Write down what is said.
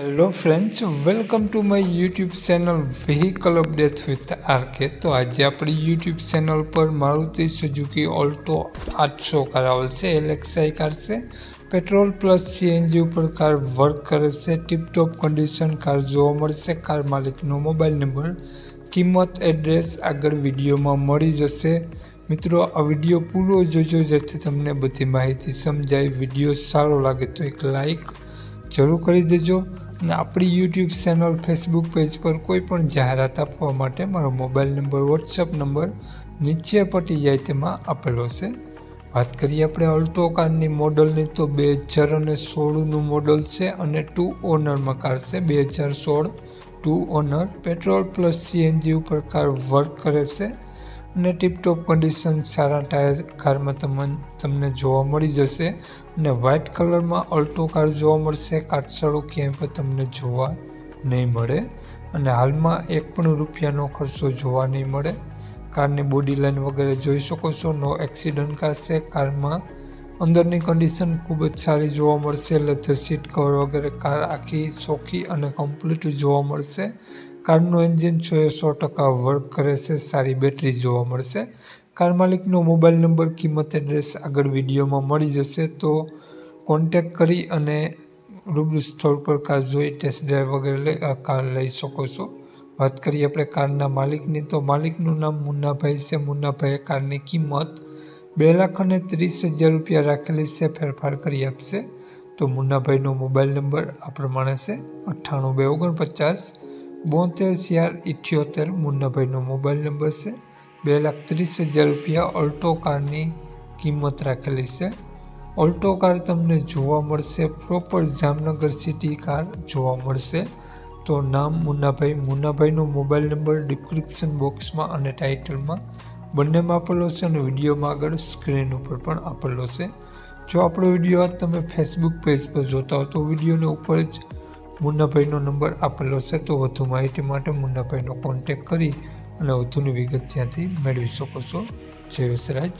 Hello friends welcome to my YouTube channel vehicle update with RK તો આજે આપણી YouTube channel પર Maruti Suzuki Alto આઠસો કાર આવેલ છે. એલેક્સાઈ કાર છે પેટ્રોલ પ્લસ સીએનજી ઉપર કાર વર્ક કરે છે. ટીપટોપ કન્ડિશન કાર જોવા મળશે કાર માલિકનો મોબાઈલ નંબર કિંમત એડ્રેસ આગળ વિડીયોમાં મળી જશે. મિત્રો, આ વીડિયો પૂરો જોજો, જેથી તમને બધી માહિતી સમજાય. વીડિયો સારો લાગે તો એક લાઈક જરૂર કરી દેજો. અને આપણી યુટ્યુબ ચેનલ ફેસબુક પેજ પર કોઈ પણ જાહેરાત આપવા માટે મારો મોબાઈલ નંબર વોટ્સઅપ નંબર નીચે પટી જાય તેમાં આપેલો છે. વાત કરીએ આપણે અલ્ટો કારની મોડલની, તો બે હજાર અને સોળનું મોડલ છે અને ટુ ઓનરમાં કાર છે. બે હજાર સોળ two owner, petrol plus CNG ઉપર કાર વર્ક કરે છે. અને ટીપટોપ કન્ડિશન સારા ટાયર કારમાં તમને તમને જોવા મળી જશે. અને વ્હાઇટ કલરમાં અલ્ટો કાર જોવા મળશે. કાટસાળો ક્યાંય પણ તમને જોવા નહીં મળે. અને હાલમાં એક પણ રૂપિયાનો ખર્ચો જોવા નહીં મળે. કારની બોડી લાઇન વગેરે જોઈ શકો છો. નો એક્સિડન્ટ કાર છે. કારમાં અંદરની કન્ડિશન ખૂબ જ સારી જોવા મળશે. લેધર સીટ કવર વગેરે કાર આખી ચોખ્ખી અને કમ્પ્લીટ જોવા મળશે. કારનું એન્જિન સો એ સો ટકા વર્ક કરે છે, સારી બેટરી જોવા મળશે. કાર માલિકનો મોબાઈલ નંબર કિંમત એડ્રેસ આગળ વિડીયોમાં મળી જશે, તો કોન્ટેક કરી અને રૂબરૂ સ્થળ પર કાર જોઈ ટેસ્ટ ડ્રાઈવ વગેરે લઈ કાર લઈ શકો છો. વાત કરીએ આપણે કારના માલિકની, તો માલિકનું નામ મુન્નાભાઈ છે. મુન્નાભાઈએ કારની કિંમત બે લાખ અને ત્રીસ હજાર રૂપિયા રાખેલી છે, ફેરફાર કરી આપશે. તો મુન્નાભાઈનો મોબાઈલ નંબર આ પ્રમાણે છે, અઠ્ઠાણું બે ઓગણપચાસ બોતેર ચાર ઇઠ્યોતેર મુન્નાભાઈનો મોબાઈલ નંબર છે. બે લાખ ત્રીસ હજાર રૂપિયા ઓલ્ટો કારની કિંમત રાખેલી છે. ઓલ્ટો કાર તમને જોવા મળશે. પ્રોપર જામનગર સિટી કાર જોવા મળશે. તો નામ મુન્નાભાઈ. મુન્નાભાઈનો મોબાઈલ નંબર ડિસ્ક્રિપ્શન બોક્સમાં અને ટાઇટલમાં બંનેમાં આપેલો છે અને વિડીયોમાં આગળ સ્ક્રીન ઉપર પણ આપેલો છે. જો આપણો વીડિયો તમે ફેસબુક પેજ પર જોતા હો તો વિડીયોને ઉપર જ મુન્નાભાઈનો નંબર આપેલો છે, તો વધુ માહિતી માટે મુન્નાભાઈનો કોન્ટેક કરી અને વધુની વિગત ત્યાંથી મેળવી શકો છો. જય વસરાજ.